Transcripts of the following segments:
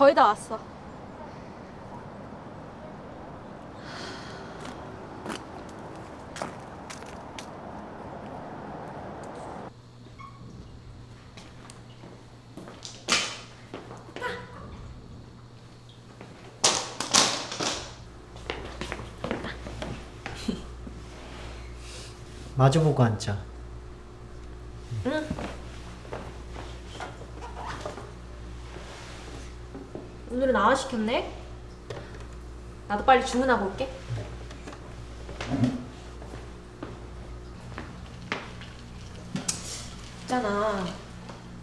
올라왔어. 마주보고 앉자. 오늘은 아와 시켰네. 나도 빨리 주문하고 올게. 있잖아.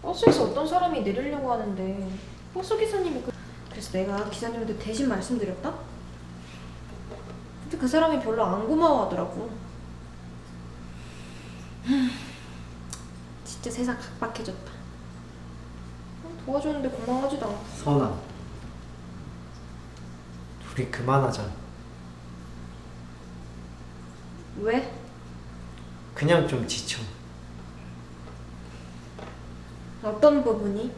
버스에서 어떤 사람이 내리려고 하는데 버스 기사님이 그... 그래서 내가 기사님한테 대신 말씀드렸다. 근데 그 사람이 별로 안 고마워하더라고. 흠, 진짜 세상 각박해졌다. 도와줬는데 고마워하지도 않고. 선아. 우리 그만하자. 왜? 그냥 좀 지쳐. 어떤 부분이?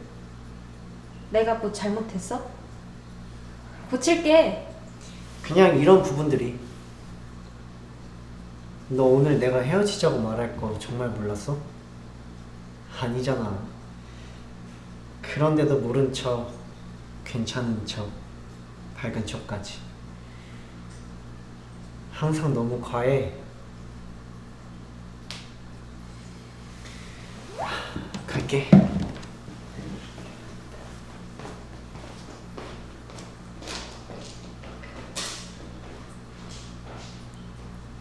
내가 뭐 잘못했어? 고칠게. 그냥 이런 부분들이. 너 오늘 내가 헤어지자고 말할 거 정말 몰랐어? 아니잖아. 그런데도 모른 척, 괜찮은 척, 밝은 척까지. 항상 너무 과해. 하, 갈게.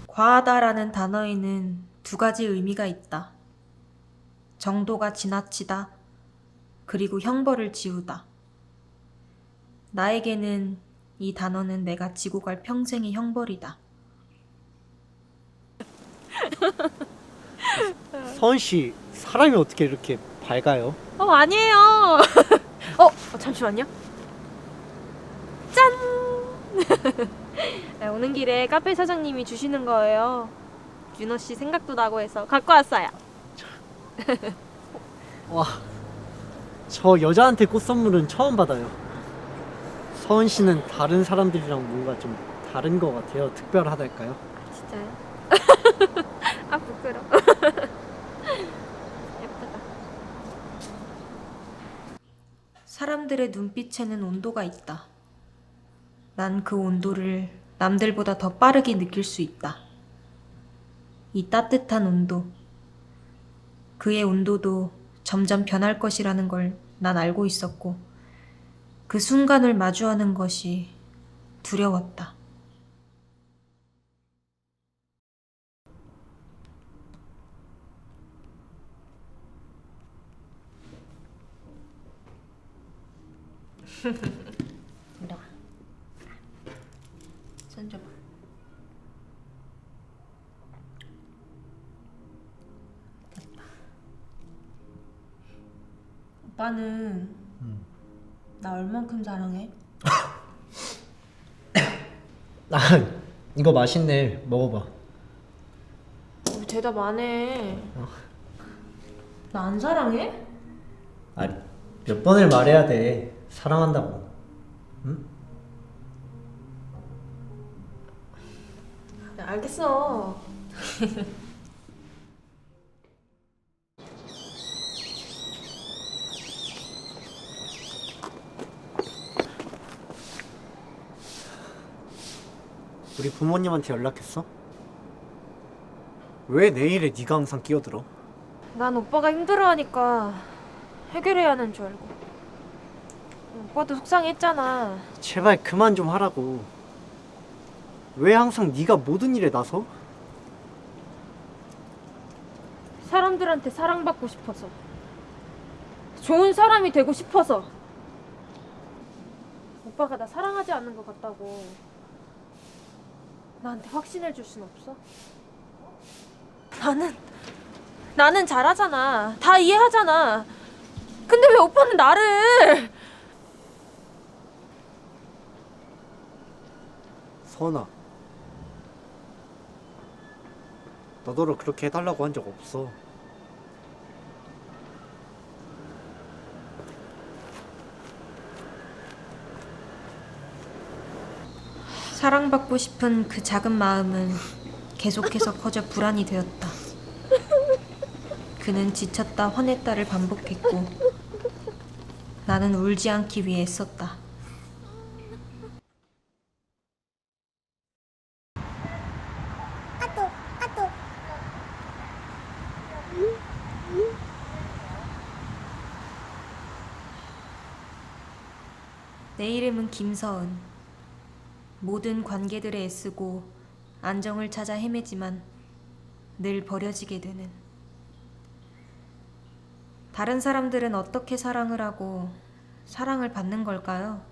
과하다라는 단어에는 두 가지 의미가 있다. 정도가 지나치다, 그리고 형벌을 지우다. 나에게는 이 단어는 내가 지고 갈 평생의 형벌이다. 서은 씨, 사람이 어떻게 이렇게 밝아요? 어, 아니에요. 어, 어, 잠시만요. 짠! 네, 오는 길에 카페 사장님이 주시는 거예요. 윤호 씨 생각도 나고 해서 갖고 왔어요. 와, 저 여자한테 꽃 선물은 처음 받아요. 서은 씨는 다른 사람들이랑 뭔가 좀 다른 것 같아요. 특별하달까요? 진짜요? 아 부끄러. 예쁘다. 사람들의 눈빛에는 온도가 있다. 난 그 온도를 남들보다 더 빠르게 느낄 수 있다. 이 따뜻한 온도. 그의 온도도 점점 변할 것이라는 걸 난 알고 있었고, 그 순간을 마주하는 것이 두려웠다. 이리 와. 손 줘봐. 됐다. 오빠는 나 얼만큼 사랑해? 아, 이거 맛있네. 먹어봐. 어, 대답 안 해. 나 안 사랑해? 아, 몇 번을 말해야 돼. 사랑한다고. 응? 네, 알겠어. 우리 부모님한테 연락했어? 왜 내 일에 네가 항상 끼어들어? 난 오빠가 힘들어하니까 해결해야 하는 줄 알고. 오빠도 속상했잖아. 제발 그만 좀 하라고. 왜 항상 네가 모든 일에 나서? 사람들한테 사랑받고 싶어서. 좋은 사람이 되고 싶어서. 오빠가 나 사랑하지 않는 것 같다고. 나한테 확신해 줄순 없어? 나는 나는 잘하잖아. 다 이해하잖아. 근데 왜 오빠는 나를 선아. 너더러 그렇게 해달라고 한 적 없어. 사랑받고 싶은 그 작은 마음은 계속해서 커져 불안이 되었다. 그는 지쳤다 화냈다를 반복했고 나는 울지 않기 위해 애썼다. 내 이름은 김서은. 모든 관계들에 애쓰고 안정을 찾아 헤매지만 늘 버려지게 되는. 다른 사람들은 어떻게 사랑을 하고 사랑을 받는 걸까요?